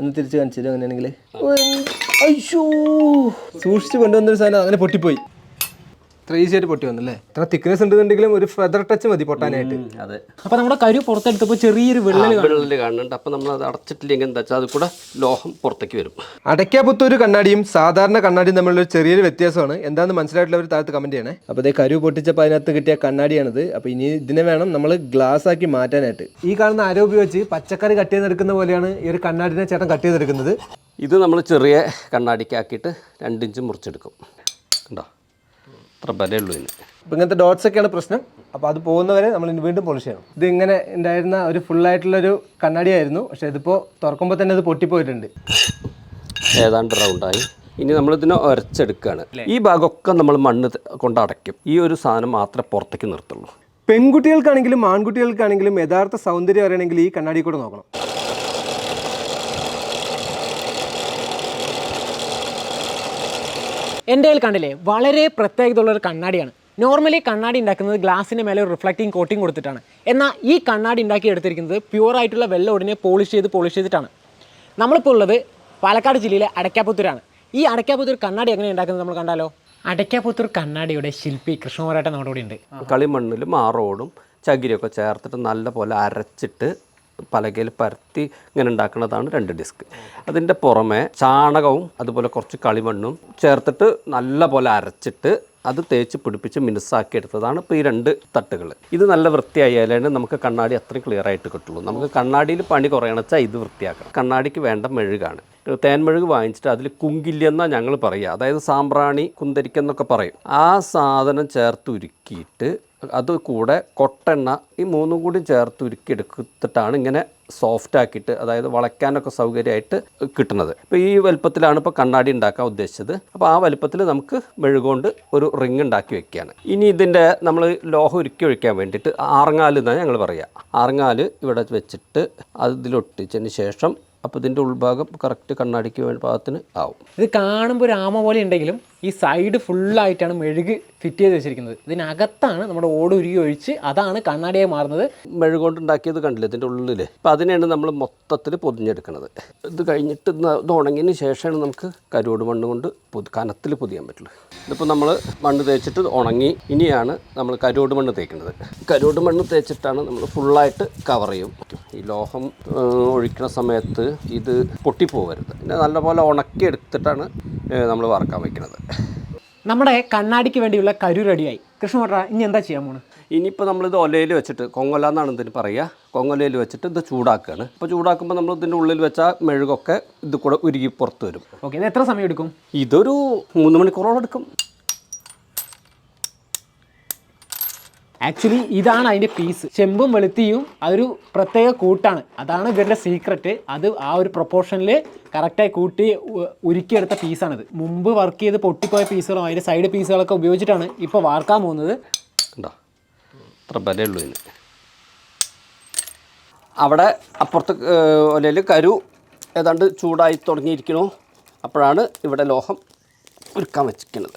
ഒന്ന് തിരിച്ച് കാണിച്ചില്ല അങ്ങനെയാണെങ്കിൽ? അയ്യോ! സൂക്ഷിച്ച് കൊണ്ടുവന്നൊരു സാധനം അങ്ങനെ പൊട്ടിപ്പോയി. ഇത്ര ഈസി ആയിട്ട് പൊട്ടി വന്നല്ലേ? ഇത്ര തിക്നെസ് ഉണ്ടെന്നുണ്ടെങ്കിലും ഒരു ഫെദർ ടച്ച് മതി പൊട്ടാനായിട്ട്. അതെ. അപ്പൊ നമ്മുടെ കരു പുറത്തെടുത്തപ്പോൾ ചെറിയൊരു വിള്ളൽ വിള്ളൽ കാണുന്നുണ്ട്. അപ്പൊ നമ്മൾ അത് അടച്ചിട്ടില്ലെങ്കിൽ എന്താ വെച്ചാൽ അത് കൂടെ ലോഹം പുറത്തേക്ക് വരും. അടയ്ക്കാപുത്തൊരു കണ്ണാടിയും സാധാരണ കണ്ണാടിയും തമ്മിലുള്ള ഒരു ചെറിയൊരു വ്യത്യാസമാണ്. എന്താണെന്ന് മനസ്സിലായിട്ടുള്ളവർ താഴത്ത് കമന്റ് ചെയ്യണേ. അപ്പോൾ അതേ കരു പൊട്ടിച്ചപ്പോൾ അതിനകത്ത് കിട്ടിയ കണ്ണാടിയാണിത്. അപ്പോൾ ഇനി ഇതിനെ വേണം നമ്മൾ ഗ്ലാസ് ആക്കി മാറ്റാനായിട്ട്. ഈ കാണുന്ന ആരോ ഉപയോഗിച്ച് പച്ചക്കറി കട്ട് ചെയ്തെടുക്കുന്ന പോലെയാണ് ഈ ഒരു കണ്ണാടിനെ ചേട്ടൻ കട്ട് ചെയ്തെടുക്കുന്നത്? ഇത് നമ്മൾ ചെറിയ കണ്ണാടിക്കാക്കിയിട്ട് രണ്ടിഞ്ച് മുറിച്ചെടുക്കും. കണ്ടോ? അത്ര ബലേ ഉള്ളൂ ഇതിന്. അപ്പോൾ ഇങ്ങനത്തെ ഡോട്ട്സ് ഒക്കെയാണ് പ്രശ്നം. അപ്പോൾ അത് പോകുന്നവരെ നമ്മൾ വീണ്ടും പോളിഷ് ചെയ്യണം. ഇത് ഇങ്ങനെ ഉണ്ടായിരുന്ന ഒരു ഫുള്ളായിട്ടുള്ളൊരു കണ്ണാടിയായിരുന്നു. പക്ഷേ ഇതിപ്പോൾ തുറക്കുമ്പോൾ തന്നെ അത് പൊട്ടിപ്പോയിട്ടുണ്ട്. ഏതാണ്ട് റൗണ്ടായി ഇനി നമ്മളിതിനെ ഉരച്ചെടുക്കുകയാണ് ഈ ഭാഗമൊക്കെ നമ്മൾ മണ്ണ് കൊണ്ട് അടയ്ക്കും. ഈ ഒരു സാധനം മാത്രമേ പുറത്തേക്ക് നിർത്തുള്ളൂ. പെൺകുട്ടികൾക്കാണെങ്കിലും ആൺകുട്ടികൾക്കാണെങ്കിലും യഥാർത്ഥ സൗന്ദര്യം അറിയണമെങ്കിൽ ഈ കണ്ണാടി കൂടെ നോക്കണം. എന്റെ കയ്യിൽ കണ്ടില്ലേ വളരെ പ്രത്യേകതയുള്ള ഒരു കണ്ണാടിയാണ്. നോർമലി കണ്ണാടി ഉണ്ടാക്കുന്നത് ഗ്ലാസിന്റെ മേലെ ഒരു റിഫ്ലക്റ്റിംഗ് കോട്ടിംഗ് കൊടുത്തിട്ടാണ്. എന്നാൽ ഈ കണ്ണാടി ഉണ്ടാക്കി എടുത്തിരിക്കുന്നത് പ്യൂർ ആയിട്ടുള്ള വെള്ളം ഉടനെ പോളിഷ് ചെയ്ത് പോളിഷ് ചെയ്തിട്ടാണ്. നമ്മളിപ്പോൾ ഉള്ളത് പാലക്കാട് ജില്ലയിലെ അടയ്ക്കാപ്പുത്തൂരാണ് ഈ അടയ്ക്കാപ്പുത്തൂർ കണ്ണാടി എങ്ങനെ ഉണ്ടാക്കുന്നത് നമ്മൾ കണ്ടാലോ? അടയ്ക്കാപ്പുത്തൂർ കണ്ണാടിയുടെ ശില്പി കൃഷ്ണകുമാരേട്ടൻ നമ്മുടെ കൂടെ ഉണ്ട് കളിമണ്ണിലും ആറോടും ചകിരിയൊക്കെ ചേർത്തിട്ട് നല്ലപോലെ അരച്ചിട്ട് പലകയിൽ പരത്തി ഇങ്ങനെ ഉണ്ടാക്കുന്നതാണ് രണ്ട് ഡിസ്ക് അതിന്റെ പുറമെ ചാണകവും അതുപോലെ കുറച്ച് കളിമണ്ണും ചേർത്തിട്ട് നല്ല പോലെ അരച്ചിട്ട് അത് തേച്ച് പിടിപ്പിച്ച് മിനുസാക്കി എടുത്തതാണ് ഇപ്പോൾ ഈ രണ്ട് തട്ടുകൾ. ഇത് നല്ല വൃത്തിയായാലേ നമുക്ക് കണ്ണാടി അത്രയും ക്ലിയർ ആയിട്ട് കിട്ടുള്ളൂ. നമുക്ക് കണ്ണാടിയിൽ പണി കുറയണ വെച്ചാൽ ഇത് വൃത്തിയാക്കണം. കണ്ണാടിക്ക് വേണ്ട മെഴുകാണ്. തേൻമെഴുക് വാങ്ങിച്ചിട്ട് അതിൽ കുങ്കില്ലെന്നാണ് ഞങ്ങൾ പറയുക അതായത് സാമ്പ്രാണി കുന്തരിക്കെന്നൊക്കെ പറയും. ആ സാധനം ചേർത്ത് ഉരുക്കിയിട്ട് അത് കൂടെ കൊട്ടെണ്ണ ഈ മൂന്നും കൂടി ചേർത്ത് ഉരുക്കി എടുത്തിട്ടാണ് ഇങ്ങനെ സോഫ്റ്റ് ആക്കിയിട്ട് അതായത് വളയ്ക്കാനൊക്കെ സൗകര്യമായിട്ട് കിട്ടുന്നത്. ഇപ്പോൾ ഈ വലുപ്പത്തിലാണ് ഇപ്പോൾ കണ്ണാടി ഉണ്ടാക്കാൻ ഉദ്ദേശിച്ചത്. അപ്പോൾ ആ വലുപ്പത്തിൽ നമുക്ക് മെഴുകൊണ്ട് ഒരു റിങ് ഉണ്ടാക്കി വെക്കുകയാണ്. ഇനി ഇതിന്റെ നമ്മൾ ലോഹം ഉരുക്കി ഒഴിക്കാൻ വേണ്ടിയിട്ട് ആറങ്ങാൽ എന്നാണ് ഞങ്ങൾ പറയുക ആറങ്ങാൽ ഇവിടെ വെച്ചിട്ട് അതിലൊട്ടിച്ചതിന് ശേഷം അപ്പോൾ ഇതിന്റെ ഉൾഭാഗം കറക്റ്റ് കണ്ണാടിക്ക് വേണ്ട പാകത്തിന് ആവും. ഇത് കാണുമ്പോൾ ഒരു ആമ പോലെ ഉണ്ടെങ്കിലും ഈ സൈഡ് ഫുള്ളായിട്ടാണ് മെഴുക് ഫിറ്റ് ചെയ്ത് വെച്ചിരിക്കുന്നത്. ഇതിനകത്താണ് നമ്മുടെ ഓട് ഉരുകി ഒഴിച്ച് അതാണ് കണ്ണാടിയായി മാറുന്നത്. മെഴുകൊണ്ട് ഉണ്ടാക്കിയത് കണ്ടില്ല? ഇതിന്റെ ഉള്ളിൽ അപ്പം അതിനെയാണ് നമ്മൾ മൊത്തത്തിൽ പൊതിഞ്ഞെടുക്കുന്നത് ഇത് കഴിഞ്ഞിട്ട് ഇത് ഉണങ്ങിയതിന് ശേഷമാണ് നമുക്ക് കരുവോട് മണ്ണ് കൊണ്ട് പൊതി കനത്തിൽ പൊതിയാൻ പറ്റുള്ളൂ. ഇതിപ്പോൾ നമ്മൾ മണ്ണ് തേച്ചിട്ട് ഉണങ്ങി ഇനിയാണ് നമ്മൾ കരുവോട് മണ്ണ് തേക്കുന്നത് കരുവോട് മണ്ണ് തേച്ചിട്ടാണ് നമ്മൾ ഫുള്ളായിട്ട് കവർ ചെയ്യും. ഈ ലോഹം ഒഴിക്കുന്ന സമയത്ത് ഇത് പൊട്ടിപ്പോകരുത് പിന്നെ നല്ലപോലെ ഉണക്കി എടുത്തിട്ടാണ് നമ്മൾ വറക്കാൻ വയ്ക്കുന്നത് നമ്മുടെ കണ്ണാടിക്ക് വേണ്ടിയുള്ള കരു റെഡിയായി. കൃഷ്ണമോട്ട ഇനി എന്താ ചെയ്യാൻ പോണ്? ഇനിയിപ്പോൾ നമ്മളിത് ഒലയിൽ വെച്ചിട്ട് കൊങ്ങൊല എന്നാണ് ഇതിന് പറയുക കൊങ്ങൊലയിൽ വെച്ചിട്ട് ഇത് ചൂടാക്കുകയാണ് അപ്പോൾ ചൂടാക്കുമ്പോൾ നമ്മൾ ഇതിന്റെ ഉള്ളിൽ വെച്ചാൽ മെഴുകൊക്കെ ഇത് കൂടെ ഉരുകി പുറത്ത് വരും. ഓക്കെ ഇത് എത്ര സമയം എടുക്കും? ഇതൊരു മൂന്ന് മണിക്കൂറോളം എടുക്കും. ആക്ച്വലി ഇതാണ് അതിന്റെ പീസ് ചെമ്പും വെളുത്തിയും അതൊരു പ്രത്യേക കൂട്ടാണ്. അതാണ് ഇവരുടെ സീക്രട്ട് അത് ആ ഒരു പ്രൊപ്പോർഷനിൽ കറക്റ്റായി കൂട്ടി ഉരുക്കിയെടുത്ത പീസാണിത് മുമ്പ് വർക്ക് ചെയ്ത് പൊട്ടിപ്പോയ പീസുകളും അതിന്റെ സൈഡ് പീസുകളൊക്കെ ഉപയോഗിച്ചിട്ടാണ് ഇപ്പോൾ വാർക്കാൻ പോകുന്നത്. അത്ര ഇതിന്. അവിടെ അപ്പുറത്ത് ഒലയിൽ കരു ഏതാണ്ട് ചൂടായി തുടങ്ങിയിരിക്കണു അപ്പോഴാണ് ഇവിടെ ലോഹം ഉരുക്കാൻ വെച്ചിരിക്കുന്നത്.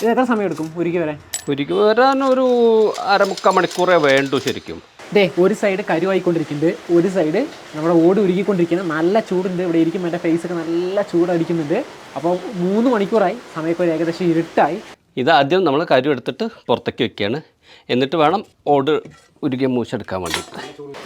ഇത് എത്ര സമയം എടുക്കും ഉരുക്കി വരാൻ? ഉരുക്കി വരാൻ ഒരു അരമുക്കാൽ മണിക്കൂറേ വേണ്ടു ശരിക്കും. ദേ ഒരു സൈഡ് കരുവായിക്കൊണ്ടിരിക്കുന്നുണ്ട് ഒരു സൈഡ് നമ്മുടെ ഓട് ഉരുകിക്കൊണ്ടിരിക്കുന്നത് നല്ല ചൂടുണ്ട് ഇവിടെ ഇരിക്കും എന്റെ ഫേസൊക്കെ നല്ല ചൂടടിക്കുന്നുണ്ട്. അപ്പോൾ മൂന്ന് മണിക്കൂറായി ഒരു ഏകദേശം ഇരുട്ടായി. ഇത് ആദ്യം നമ്മൾ കരു എടുത്തിട്ട് പുറത്തേക്ക് വെക്കുകയാണ്. എന്നിട്ട് വേണം ഓട് ഉരുകിയ മൂശെടുക്കാൻ വേണ്ടി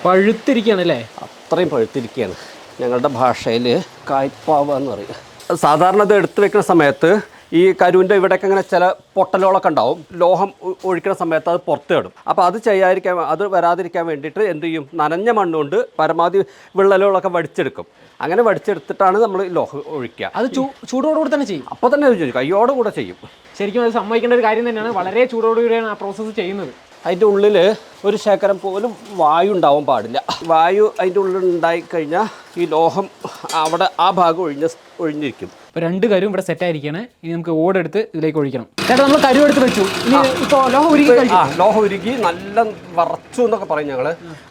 പഴുത്തിരിക്കുകയാണ് അല്ലേ? അത്രയും പഴുത്തിരിക്കുകയാണ് ഞങ്ങളുടെ ഭാഷയിൽ കായ്പാവ എന്ന് പറയുക സാധാരണ ഇത് എടുത്തു വെക്കുന്ന സമയത്ത് ഈ കരുവിന്റെ ഇവിടെയൊക്കെ ഇങ്ങനെ ചില പൊട്ടലുകളൊക്കെ ഉണ്ടാവും. ലോഹം ഒഴിക്കുന്ന സമയത്ത് അത് പുറത്ത് ഇടും. അപ്പോൾ അത് ചെയ്യാതിരിക്കാൻ അത് വരാതിരിക്കാൻ വേണ്ടിയിട്ട് എന്ത് ചെയ്യും? നനഞ്ഞ മണ്ണുകൊണ്ട് പരമാവധി വിള്ളലുകളൊക്കെ വടിച്ചെടുക്കും. അങ്ങനെ വടിച്ചെടുത്തിട്ടാണ് നമ്മൾ ലോഹം ഒഴിക്കുക. അത് ചൂടോട് ചൂടോടുകൂടി തന്നെ ചെയ്യും? അപ്പോൾ തന്നെ അത് കയ്യോടുകൂടെ കയ്യോടെ കൂടെ ചെയ്യും. ശരിക്കും അത് സമ്മതിക്കേണ്ട ഒരു കാര്യം തന്നെയാണ്. വളരെ ചൂടോടുകൂടിയാണ് ആ പ്രോസസ്സ് ചെയ്യുന്നത്. അതിന്റെ ഉള്ളിൽ ഒരു ശേഖരം പോലും വായു ഉണ്ടാവാൻ പാടില്ല. വായു അതിന്റെ ഉള്ളിൽ ഉണ്ടായിക്കഴിഞ്ഞാൽ ഈ ലോഹം അവിടെ ആ ഭാഗം ഒഴിഞ്ഞ ഒഴിഞ്ഞിരിക്കും. ഇപ്പോൾ രണ്ട് കരും ഇവിടെ സെറ്റ് ആയിരിക്കണേ. ഇനി നമുക്ക് ഓടെടുത്ത് ഇതിലേക്ക് ഒഴിക്കണം. ചേട്ടാ നമ്മൾ കരു എടുത്ത് വെച്ചു. ഇനി ഇപ്പോൾ ലോഹം ഉരുകി ആ ലോഹം ഉരുകി നല്ല വറച്ചു എന്നൊക്കെ പറയും ഞങ്ങൾ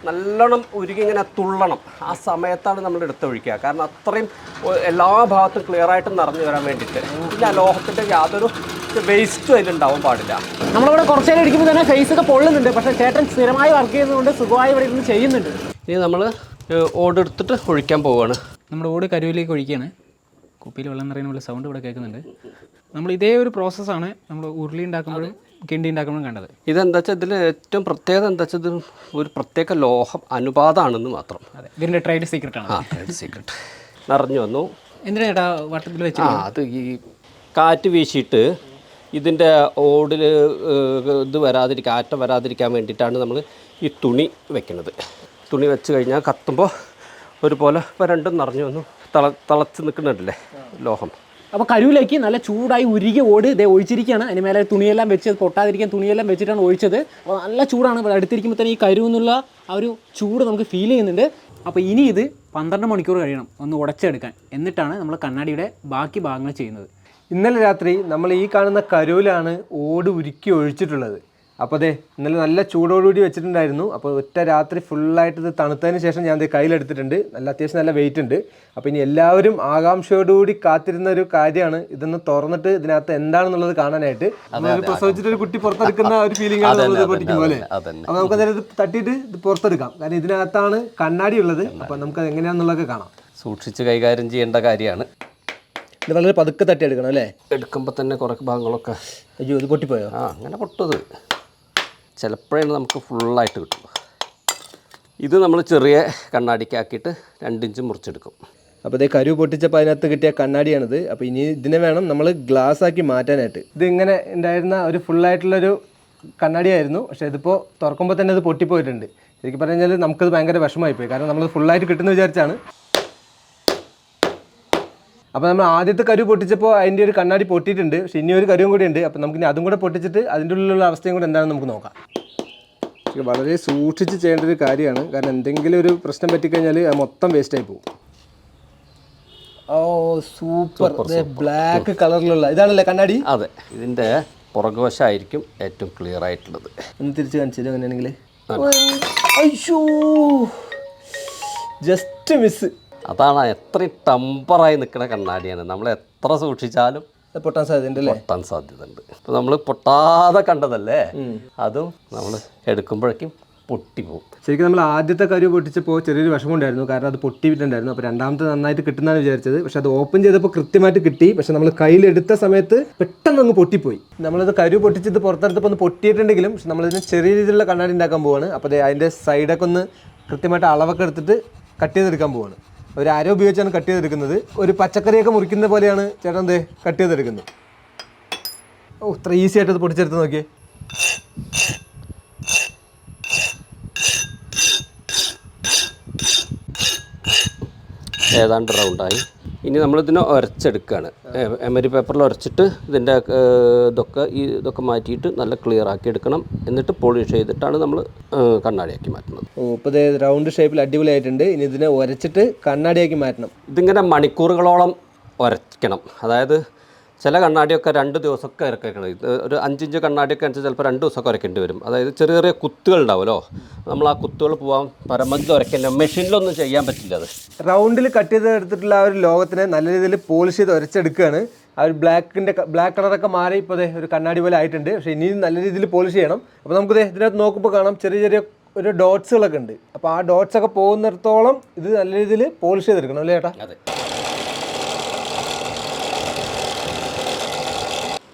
നല്ലോണം ഉരുകി ഇങ്ങനെ തുള്ളണം. ആ സമയത്താണ് നമ്മൾ എടുത്ത് ഒഴിക്കുക. കാരണം അത്രയും എല്ലാ ഭാഗത്തും ക്ലിയർ ആയിട്ട് നിറഞ്ഞു വരാൻ വേണ്ടിയിട്ട്. ആ ലോഹത്തിന്റെ യാതൊരു വേസ്റ്റും അതിലുണ്ടാവാൻ പാടില്ല. നമ്മളിവിടെ കുറച്ച് നേരം ഇരിക്കുമ്പോൾ തന്നെ ഫേസ് ഒക്കെ പൊള്ളുന്നുണ്ട്. പക്ഷേ ചേട്ടൻ സ്ഥിരമായി വർക്ക് ചെയ്യുന്നതുകൊണ്ട് സുഖമായി ഇവിടെ ഇരുന്ന് ചെയ്യുന്നുണ്ട്. ഇനി നമ്മൾ ഓട് എടുത്തിട്ട് ഒഴിക്കാൻ പോവുകയാണ് നമ്മുടെ ഓട് കരുവിലേക്ക് ഒഴിക്കുകയാണ്. കുപ്പിയിൽ വെള്ളം നിറയുന്ന പോലെ സൗണ്ട് ഇവിടെ കേൾക്കുന്നുണ്ട്. നമ്മൾ ഇതേ ഒരു പ്രോസസ്സാണ് നമ്മൾ ഉരുളി ഉണ്ടാക്കുമ്പോഴും കിണ്ടി ഉണ്ടാക്കുമ്പോഴും കണ്ടത്. ഇതെന്താ വെച്ചാൽ ഇതിൽ ഏറ്റവും പ്രത്യേകത എന്താ വെച്ചാൽ ഇത് ഒരു പ്രത്യേക ലോഹം അനുപാതമാണെന്ന് മാത്രം. അതെ ഇതിന്റെ ട്രേഡ് സീക്രട്ടാണ് ആ ട്രേഡ് സീക്രട്ട് നിറഞ്ഞു വന്നു. എന്തിനാ ചേട്ടാ വട്ടത്തിൽ വെച്ച് ആ അത് ഈ കാറ്റ് വീശിയിട്ട് ഇതിന്റെ ഓടിൽ ഇത് വരാതിരിക്കാൻ ആറ്റം വരാതിരിക്കാൻ വേണ്ടിയിട്ടാണ് നമ്മൾ ഈ തുണി വെക്കുന്നത്. തുണി വെച്ച് കഴിഞ്ഞാൽ കത്തുമ്പോൾ ഒരുപോലെ ഇപ്പോൾ രണ്ടും നിറഞ്ഞു വന്നു. തള തിളച്ച് നിൽക്കുന്നുണ്ടല്ലേ ലോഹം. അപ്പോൾ കരുവിലേക്ക് നല്ല ചൂടായി ഉരുകി ഓട്. ഇതേ ഒഴിച്ചിരിക്കുകയാണ്. അതിന് മേലെ തുണിയെല്ലാം വെച്ച് പൊട്ടാതിരിക്കാൻ തുണിയെല്ലാം വെച്ചിട്ടാണ് ഒഴിച്ചത്. അപ്പോൾ നല്ല ചൂടാണ് ഇവിടെ അടുത്തിരിക്കുമ്പോൾ തന്നെ ഈ കരു എന്നുള്ള ആ ഒരു ചൂട് നമുക്ക് ഫീൽ ചെയ്യുന്നുണ്ട്. അപ്പോൾ ഇനി ഇത് പന്ത്രണ്ട് മണിക്കൂർ കഴിയണം ഒന്ന് ഉടച്ചെടുക്കാൻ. എന്നിട്ടാണ് നമ്മൾ കണ്ണാടിയുടെ ബാക്കി ഭാഗങ്ങൾ ചെയ്യുന്നത്. ഇന്നലെ രാത്രി നമ്മൾ ഈ കാണുന്ന കരുവിലാണ് ഓട് ഉരുക്കി ഒഴിച്ചിട്ടുള്ളത്. അപ്പോൾ അതെ ഇന്നലെ നല്ല ചൂടോടുകൂടി വെച്ചിട്ടുണ്ടായിരുന്നു. അപ്പോൾ ഒറ്റ രാത്രി ഫുള്ളായിട്ട് ഇത് തണുത്തതിന് ശേഷം ഞാൻ ഇത് കയ്യിലെടുത്തിട്ടുണ്ട്. നല്ല അത്യാവശ്യം നല്ല വെയിറ്റ് ഉണ്ട്. അപ്പോൾ ഇനി എല്ലാവരും ആകാംക്ഷയോടുകൂടി കാത്തിരുന്ന ഒരു കാര്യമാണ്. ഇതൊന്ന് തുറന്നിട്ട് ഇതിനകത്ത് എന്താണെന്നുള്ളത് കാണാനായിട്ട്. പ്രസവിച്ചിട്ട് ഒരു കുട്ടി പുറത്തെടുക്കുന്ന ഒരു ഫീലിംഗ് ആണ് പൊട്ടിക്കുമ്പോൾ അല്ലേ? അപ്പോൾ നമുക്ക് അതായത് തട്ടിയിട്ട് ഇത് പുറത്തെടുക്കാം. കാരണം ഇതിനകത്താണ് കണ്ണാടി ഉള്ളത്. അപ്പോൾ നമുക്ക് അത് എങ്ങനെയാണെന്നുള്ളതൊക്കെ കാണാം. സൂക്ഷിച്ച് കൈകാര്യം ചെയ്യേണ്ട കാര്യമാണ്. ഇത് വളരെ പതുക്കെ തട്ടി എടുക്കണം അല്ലേ? എടുക്കുമ്പോൾ തന്നെ കുറേ ഭാഗങ്ങളൊക്കെ അയ്യോ ഇത് പൊട്ടിപ്പോയോ? ആ അങ്ങനെ പൊട്ടത് ചിലപ്പോഴാണ് നമുക്ക് ഫുള്ളായിട്ട് കിട്ടും ഇത് നമ്മൾ ചെറിയ കണ്ണാടിക്കാക്കിയിട്ട് രണ്ടിഞ്ച് മുറിച്ചെടുക്കും. അപ്പോൾ ഇതേ കരു പൊട്ടിച്ചപ്പോൾ അതിനകത്ത് കിട്ടിയ കണ്ണാടിയാണിത്. അപ്പോൾ ഇനി ഇതിനെ വേണം നമ്മൾ ഗ്ലാസ് ആക്കി മാറ്റാനായിട്ട്. ഇത് ഇങ്ങനെ ഉണ്ടായിരുന്ന ഒരു ഫുള്ളായിട്ടുള്ളൊരു കണ്ണാടിയായിരുന്നു. പക്ഷേ ഇതിപ്പോൾ തുറക്കുമ്പോൾ തന്നെ അത് പൊട്ടിപ്പോയിട്ടുണ്ട്. ശരിക്കും പറഞ്ഞു കഴിഞ്ഞാൽ നമുക്കത് ഭയങ്കര വിഷമമായിപ്പോയി. കാരണം നമ്മൾ ഫുള്ളായിട്ട് കിട്ടുന്ന വിചാരിച്ചാണ്. അപ്പോൾ നമ്മൾ ആദ്യത്തെ കരു പൊട്ടിച്ചപ്പോൾ അതിന്റെ ഒരു കണ്ണാടി പൊട്ടിയിട്ടുണ്ട്. പക്ഷേ ഇനി ഒരു കരുവും കൂടി ഉണ്ട്. അപ്പോൾ നമുക്ക് ഇനി അതും കൂടെ പൊട്ടിച്ചിട്ട് അതിന്റെ ഉള്ളിലുള്ള അവസ്ഥയും കൂടെ എന്താണെന്ന് നമുക്ക് നോക്കാം. വളരെ സൂക്ഷിച്ച് ചെയ്യേണ്ട ഒരു കാര്യമാണ്. കാരണം എന്തെങ്കിലും ഒരു പ്രശ്നം പറ്റിക്കഴിഞ്ഞാൽ അത് മൊത്തം വേസ്റ്റ് ആയി പോകും. ഓ സൂപ്പർ. ബ്ലാക്ക് കളറിലുള്ള ഇതാണല്ലേ കണ്ണാടി? അതെ. ഇതിന്റെ പുറകുവശമായിരിക്കും ഏറ്റവും ക്ലിയർ ആയിട്ടുള്ളത്. ഒന്ന് തിരിച്ച് കാണിച്ചു അങ്ങനെയാണെങ്കിൽ അയ്യോ. ജസ്റ്റ് മിസ് അതാണ് എത്ര ടെമ്പറായി നിൽക്കുന്ന കണ്ണാടിയാണ്. നമ്മൾ എത്ര സൂക്ഷിച്ചാലും പൊട്ടാൻ സാധ്യത പൊട്ടാൻ സാധ്യത ഉണ്ട് ഇപ്പം നമ്മൾ പൊട്ടാതെ കണ്ടതല്ലേ? അതും നമ്മൾ എടുക്കുമ്പോഴേക്കും പൊട്ടി പോകും ശരിക്കും നമ്മൾ ആദ്യത്തെ കരു പൊട്ടിച്ചപ്പോൾ ചെറിയൊരു വിഷമം ഉണ്ടായിരുന്നു കാരണം അത് പൊട്ടിയിട്ടുണ്ടായിരുന്നു. അപ്പോൾ രണ്ടാമത്തെ നന്നായിട്ട് കിട്ടുന്നതാണ് വിചാരിച്ചത്. പക്ഷെ അത് ഓപ്പൺ ചെയ്തപ്പോൾ കൃത്യമായിട്ട് കിട്ടി. പക്ഷെ നമ്മൾ കയ്യിലെടുത്ത സമയത്ത് പെട്ടെന്ന് അങ്ങ് പൊട്ടിപ്പോയി. നമ്മളത് കരു പൊട്ടിച്ചത് പുറത്തെടുത്തപ്പോൾ ഒന്ന് പൊട്ടിയിട്ടുണ്ടെങ്കിലും പക്ഷെ നമ്മളിതിന് ചെറിയ രീതിയിലുള്ള കണ്ണാടി ഉണ്ടാക്കാൻ പോവാണ്. അപ്പോൾ അതിന്റെ സൈഡൊക്കെ ഒന്ന് കൃത്യമായിട്ട് അളവൊക്കെ എടുത്തിട്ട് കട്ട് ചെയ്തെടുക്കാൻ പോവാണ്. ഒരു അര ഉപയോഗിച്ചാണ് കട്ട് ചെയ്തെടുക്കുന്നത്. ഒരു പച്ചക്കറിയൊക്കെ മുറിക്കുന്ന പോലെയാണ് ചേട്ടൻ എന്തേ കട്ട് ചെയ്തെടുക്കുന്നത്. ഓ ഇത്ര ഈസി ആയിട്ട് അത് പൊടിച്ചെടുത്ത് നോക്കിയേ. ഏതാണ്ട് റൗണ്ടായി ഇനി നമ്മളിതിനെ ഉരച്ചെടുക്കുകയാണ് എമരി പേപ്പറിൽ ഉരച്ചിട്ട് ഇതിന്റെ ഇതൊക്കെ ഈ ഇതൊക്കെ മാറ്റിയിട്ട് നല്ല ക്ലിയർ ആക്കി എടുക്കണം എന്നിട്ട് പോളിഷ് ചെയ്തിട്ടാണ് നമ്മൾ കണ്ണാടിയാക്കി മാറ്റുന്നത്. ഓ ഇപ്പോൾ ദേ റൗണ്ട് ഷേപ്പിൽ അടിപൊളിയായിട്ടുണ്ട്. ഇനി ഇതിനെ ഉരച്ചിട്ട് കണ്ണാടിയാക്കി മാറ്റണം. ഇതിങ്ങനെ മണിക്കൂറുകളോളം ഉരയ്ക്കണം അതായത് ചില കണ്ണാടിയൊക്കെ രണ്ട് ദിവസമൊക്കെ ഇറക്കണം ഇത് ഒരു അഞ്ചിഞ്ച് കണ്ണാടിയൊക്കെ അനുസരിച്ച് ചിലപ്പോൾ രണ്ട് ദിവസമൊക്കെ ഉരക്കേണ്ടി വരും. അതായത് ചെറിയ ചെറിയ കുത്തുകൾ ഉണ്ടാവുമല്ലോ? നമ്മൾ ആ കുത്തുകൾ പോകാൻ പരമാവധി ഉരക്കില്ല മെഷീനിലൊന്നും ചെയ്യാൻ പറ്റില്ല അത്. റൗണ്ടിൽ കട്ട് ചെയ്ത് എടുത്തിട്ടുള്ള ആ ഒരു ലോകത്തിനെ നല്ല രീതിയിൽ പോളിഷ് ചെയ്ത് ഉരച്ചെടുക്കുകയാണ്. ആ ഒരു ബ്ലാക്കിന്റെ ബ്ലാക്ക് കളറൊക്കെ മാറി ഇപ്പോൾ അതെ ഒരു കണ്ണാടി പോലെ ആയിട്ടുണ്ട്. പക്ഷേ ഇനിയും നല്ല രീതിയിൽ പോളിഷ് ചെയ്യണം. അപ്പോൾ നമുക്ക് ഇതിനകത്ത് നോക്കുമ്പോൾ കാണാം ചെറിയ ചെറിയ ഒരു ഡോട്ട്സുകളൊക്കെ ഉണ്ട്. അപ്പോൾ ആ ഡോട്ട്സൊക്കെ പോകുന്നിടത്തോളം ഇത് നല്ല രീതിയിൽ പോളിഷ് ചെയ്തെടുക്കണം അല്ലേ ചേട്ടാ? അതെ.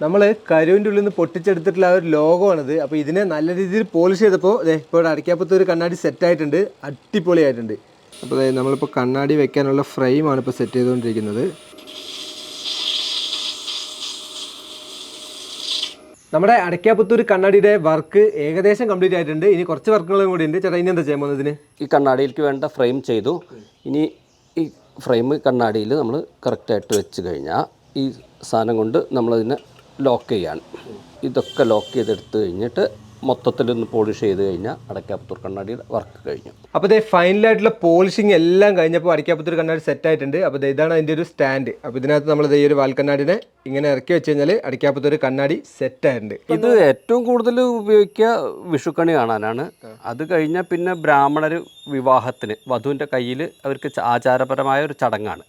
നമ്മൾ കരുവിന്റെ ഉള്ളിൽ നിന്ന് പൊട്ടിച്ചെടുത്തിട്ടുള്ള ആ ഒരു ലോഗമാണിത് അപ്പോൾ ഇതിനെ നല്ല രീതിയിൽ പോളിഷ് ചെയ്തപ്പോൾ ഇപ്പോൾ അടയ്ക്കാപ്പത്ത് ഒരു കണ്ണാടി സെറ്റ് ആയിട്ടുണ്ട്. അടിപൊളിയായിട്ടുണ്ട്. അപ്പോൾ നമ്മളിപ്പോൾ കണ്ണാടി വെക്കാനുള്ള ഫ്രെയിമാണ് ഇപ്പോൾ സെറ്റ് ചെയ്തുകൊണ്ടിരിക്കുന്നത്. നമ്മുടെ അടയ്ക്കാപ്പത്തൂർ കണ്ണാടിയുടെ വർക്ക് ഏകദേശം കംപ്ലീറ്റ് ആയിട്ടുണ്ട്. ഇനി കുറച്ച് വർക്കുകളും കൂടി ഉണ്ട്. ചേട്ടാ ഇനി എന്താ ചെയ്യാൻ പോകുന്നത് ഇതിന്? ഈ കണ്ണാടിയിലേക്ക് വേണ്ട ഫ്രെയിം ചെയ്തു. ഇനി ഈ ഫ്രെയിം കണ്ണാടിയിൽ നമ്മൾ കറക്റ്റായിട്ട് വെച്ച് കഴിഞ്ഞാൽ ഈ സാധനം കൊണ്ട് നമ്മളതിനെ ലോക്ക് ചെയ്യാണ് ഇതൊക്കെ ലോക്ക് ചെയ്തെടുത്ത് കഴിഞ്ഞിട്ട് മൊത്തത്തിലൊന്ന് പോളിഷ് ചെയ്ത് കഴിഞ്ഞാൽ അടയ്ക്കാപ്പത്തൂർ കണ്ണാടിയുടെ വർക്ക് കഴിഞ്ഞു. അപ്പോൾ ഇതേ ഫൈനലായിട്ടുള്ള പോളിഷിങ് എല്ലാം കഴിഞ്ഞപ്പോൾ അടയ്ക്കാപ്പുത്തൂർ കണ്ണാടി സെറ്റ് ആയിട്ടുണ്ട്. അപ്പോൾ ഇതാണ് അതിന്റെ ഒരു സ്റ്റാൻഡ് അപ്പോൾ ഇതിനകത്ത് നമ്മൾ ഈ ഒരു വാൽക്കണ്ണാടിനെ ഇങ്ങനെ ഇറക്കി വെച്ച് കഴിഞ്ഞാൽ അടയ്ക്കാപ്പുത്തൂർ കണ്ണാടി സെറ്റ് ആയിട്ടുണ്ട്. ഇത് ഏറ്റവും കൂടുതൽ ഉപയോഗിക്കുക വിഷുക്കണി കാണാനാണ്. അത് കഴിഞ്ഞാൽ പിന്നെ ബ്രാഹ്മണർ വിവാഹത്തിന് വധുവിന്റെ കയ്യിൽ അവർക്ക് ആചാരപരമായ ഒരു ചടങ്ങാണ്.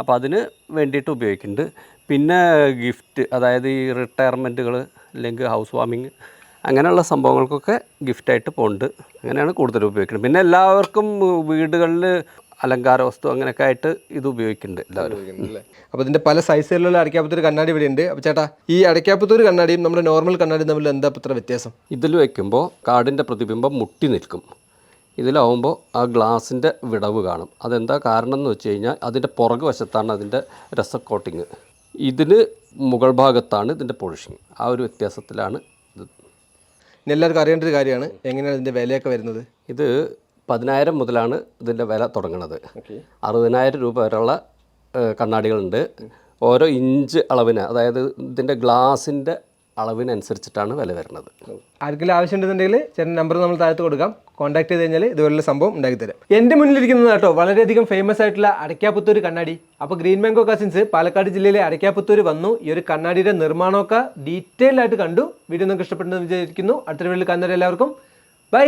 അപ്പോൾ അതിന് വേണ്ടിയിട്ട് ഉപയോഗിക്കുന്നുണ്ട്. പിന്നെ ഗിഫ്റ്റ് അതായത് ഈ റിട്ടയർമെന്റുകൾ അല്ലെങ്കിൽ ഹൗസ് വാമിങ് അങ്ങനെയുള്ള സംഭവങ്ങൾക്കൊക്കെ ഗിഫ്റ്റായിട്ട് പോകുന്നുണ്ട്. അങ്ങനെയാണ് കൂടുതൽ ഉപയോഗിക്കുന്നത്. പിന്നെ എല്ലാവർക്കും വീടുകളിൽ അലങ്കാര വസ്തു അങ്ങനെയൊക്കെ ആയിട്ട് ഇത് ഉപയോഗിക്കുന്നുണ്ട് എല്ലാവരും. അപ്പോൾ ഇതിന്റെ പല സൈസുകളിലുള്ള അടയ്ക്കാപ്പത്തൊരു കണ്ണാടി ഇവിടെ ഉണ്ട്. അപ്പോൾ ചേട്ടാ ഈ അടയ്ക്കാപ്പത്തൊരു കണ്ണാടിയും നമ്മുടെ നോർമൽ കണ്ണാടിയും തമ്മിൽ എന്താ ഇത്ര വ്യത്യാസം? ഇതിൽ വയ്ക്കുമ്പോൾ കാടിന്റെ പ്രതിബിംബം മുട്ടി നിൽക്കും. ഇതിലാവുമ്പോൾ ആ ഗ്ലാസിന്റെ വിടവ് കാണും. അതെന്താ കാരണം എന്ന് വെച്ച് കഴിഞ്ഞാൽ അതിന്റെ പുറകു വശത്താണ് അതിന്റെ രസ കോട്ടിങ് ഇതിന് മുകൾ ഭാഗത്താണ് ഇതിന്റെ പൊളിഷിങ് ആ ഒരു വ്യത്യാസത്തിലാണ് ഇത്. ഇനി എല്ലാവർക്കും അറിയേണ്ട ഒരു കാര്യമാണ്. എങ്ങനെയാണ് ഇതിന്റെ വിലയൊക്കെ വരുന്നത്? ഇത് പതിനായിരം മുതലാണ് ഇതിന്റെ വില തുടങ്ങുന്നത് അറുപതിനായിരം രൂപ വരെയുള്ള കണ്ണാടികളുണ്ട്. ഓരോ ഇഞ്ച് അളവിന് അതായത് ഇതിന്റെ ഗ്ലാസിന്റെ അളവിനനുസരിച്ചിട്ടാണ് വില വരുന്നത്. ആർക്കെങ്കിലും ആവശ്യമുണ്ടെന്നുണ്ടെങ്കിൽ ചേട്ടൻ നമ്പർ നമ്മൾ താഴത്ത് കൊടുക്കാം. കോൺടാക്ട് ചെയ്ത് കഴിഞ്ഞാൽ ഇതുപോലുള്ള സംഭവം ഉണ്ടാക്കി തരാം എന്റെ മുന്നിലിരിക്കുന്നത് കേട്ടോ വളരെയധികം ഫേമസ് ആയിട്ടുള്ള അടയ്ക്കാപ്പുത്തൂർ കണ്ണാടി. അപ്പോൾ ഗ്രീൻ മാംഗോ കസിൻസ് പാലക്കാട് ജില്ലയിലെ അടയ്ക്കാപ്പുത്തൂർ വന്നു. ഈ ഒരു കണ്ണാടിയുടെ നിർമ്മാണമൊക്കെ ഡീറ്റെയിൽ ആയിട്ട് കണ്ടു. വീഡിയോ നിങ്ങൾക്ക് ഇഷ്ടപ്പെട്ടെന്ന് വിചാരിക്കുന്നു. അടുത്ത വീട്ടിൽ കാണുന്നവരെല്ലാവർക്കും ബൈ